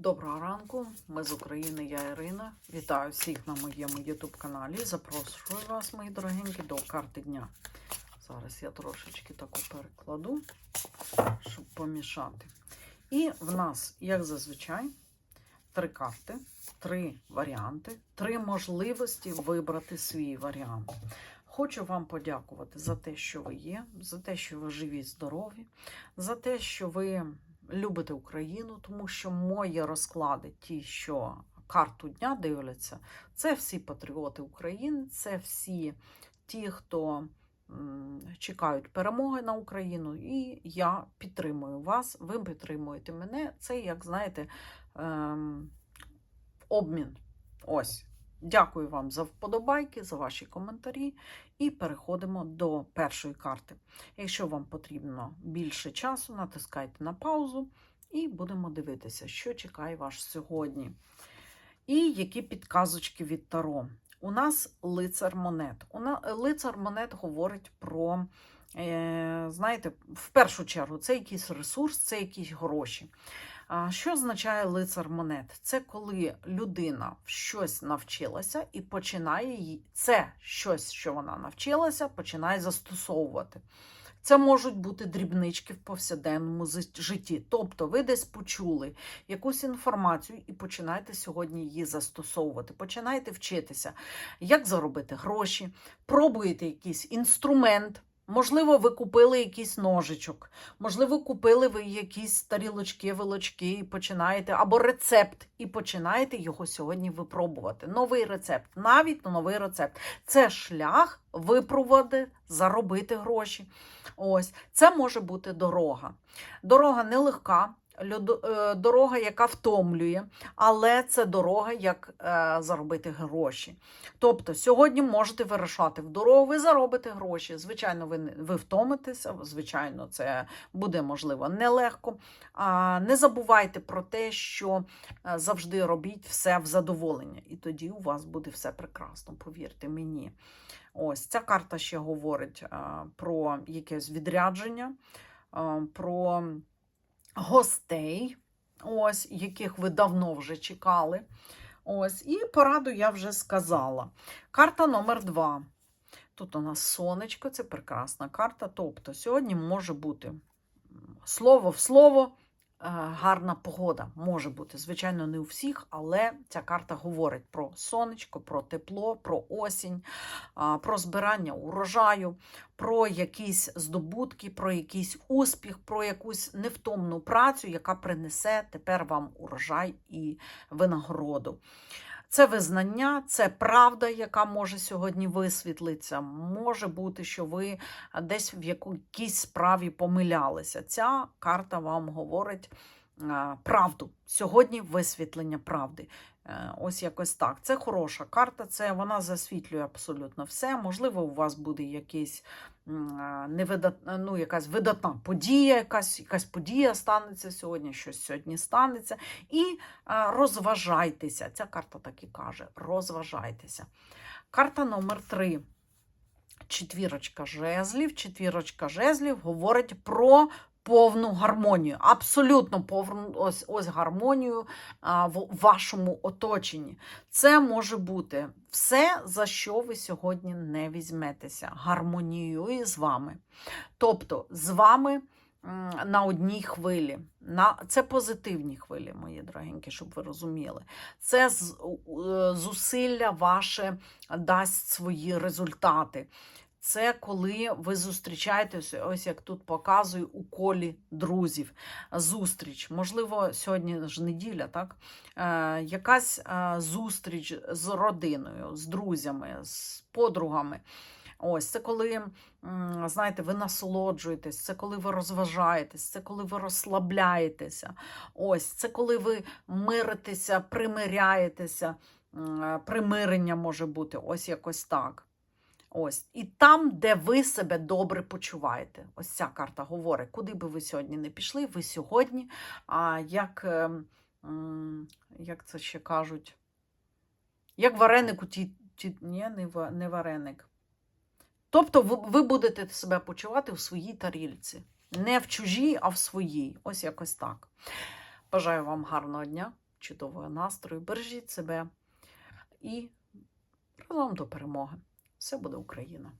Доброго ранку, ми з України, я Ірина. Вітаю всіх на моєму YouTube каналі. Запрошую вас, мої дорогенькі, до карти дня. Зараз я трошечки таку перекладу, щоб помішати. І в нас, як зазвичай, три карти, три варіанти, три можливості вибрати свій варіант. Хочу вам подякувати за те, що ви є, за те, що ви живі, здорові, за те, що ви любите Україну, тому що мої розклади, ті, що карту дня дивляться, це всі патріоти України, це всі ті, хто чекають перемоги на Україну, і я підтримую вас, ви підтримуєте мене. Це, як знаєте, ем, обмін. Ось. Дякую вам за вподобайки, за ваші коментарі. І переходимо до першої карти. Якщо вам потрібно більше часу, натискайте на паузу і будемо дивитися, що чекає вас сьогодні. І які підказочки від Таро. У нас лицар монет. Лицар монет говорить про, е, знаєте, в першу чергу, це якийсь ресурс, це якісь гроші. Що означає лицар монет? Це коли людина щось навчилася і починає її, це щось, що вона навчилася, починає застосовувати. Це можуть бути дрібнички в повсякденному житті. Тобто ви десь почули якусь інформацію і починаєте сьогодні її застосовувати. Починаєте вчитися, як заробити гроші, пробуєте якийсь інструмент. Можливо, ви купили якийсь ножичок, можливо, купили ви якісь тарілочки, вилочки і починаєте, або рецепт, і починаєте його сьогодні випробувати. Новий рецепт, навіть новий рецепт. Це шлях випробувати, заробити гроші. Ось це може бути дорога. Дорога нелегка, дорога, яка втомлює, але це дорога, як е, заробити гроші. Тобто, сьогодні можете вирішати в дорогу, ви заробите гроші. Звичайно, ви, ви втомитеся, звичайно, це буде можливо нелегко. Не забувайте про те, що е, завжди робіть все в задоволення, і тоді у вас буде все прекрасно, повірте мені. Ось ця карта ще говорить е, про якесь відрядження, е, про гостей, ось, яких ви давно вже чекали. Ось, і пораду я вже сказала. Карта номер два. Тут у нас сонечко, це прекрасна карта. Тобто, сьогодні може бути слово в слово. Е, Гарна погода може бути, звичайно, не у всіх, але ця карта говорить про сонечко, про тепло, про осінь, про збирання урожаю, про якісь здобутки, про якийсь успіх, про якусь невтомну працю, яка принесе тепер вам урожай і винагороду. Це визнання, це правда, яка може сьогодні висвітлитися. Може бути, що ви десь в якійсь справі помилялися. Ця карта вам говорить правду. Сьогодні висвітлення правди. Е, Ось якось так. Це хороша карта, це вона засвітлює абсолютно все. Можливо, у вас буде якийсь м, невидатна, ну, якась видатна подія, якась, якась подія станеться сьогодні, щось сьогодні станеться. І розважайтеся. Ця карта так і каже: розважайтеся. Карта номер три. Четвірочка жезлів. Четвірочка жезлів говорить про повну гармонію. Абсолютно повну ось, ось гармонію а, в вашому оточенні. Це може бути все, за що ви сьогодні не візьметеся. Гармоніює з вами. Тобто з вами на одній хвилі. На... Це позитивні хвилі, мої дорогенькі, щоб ви розуміли. Це з- е, зусилля ваше дасть свої результати. Це коли ви зустрічаєтесь, ось як тут показую, у колі друзів. Зустріч. Можливо, сьогодні ж неділя, так? Е, якась е, зустріч з родиною, з друзями, з подругами. Ось це коли, знаєте, ви насолоджуєтесь, це коли ви розважаєтесь, це коли ви розслабляєтеся. Ось це коли ви миритеся, примиряєтеся, е, примирення може бути, ось якось так. Ось. І там, де ви себе добре почуваєте. Ось ця карта говорить, куди би ви сьогодні не пішли, ви сьогодні, а, як, е, як це ще кажуть, як вареник у ті, ті ні, не, вареник. Тобто ви будете себе почувати в своїй тарілці. Не в чужій, а в своїй. Ось якось так. Бажаю вам гарного дня. чудового настрою, бережіть себе і разом до перемоги. Все буде Україна!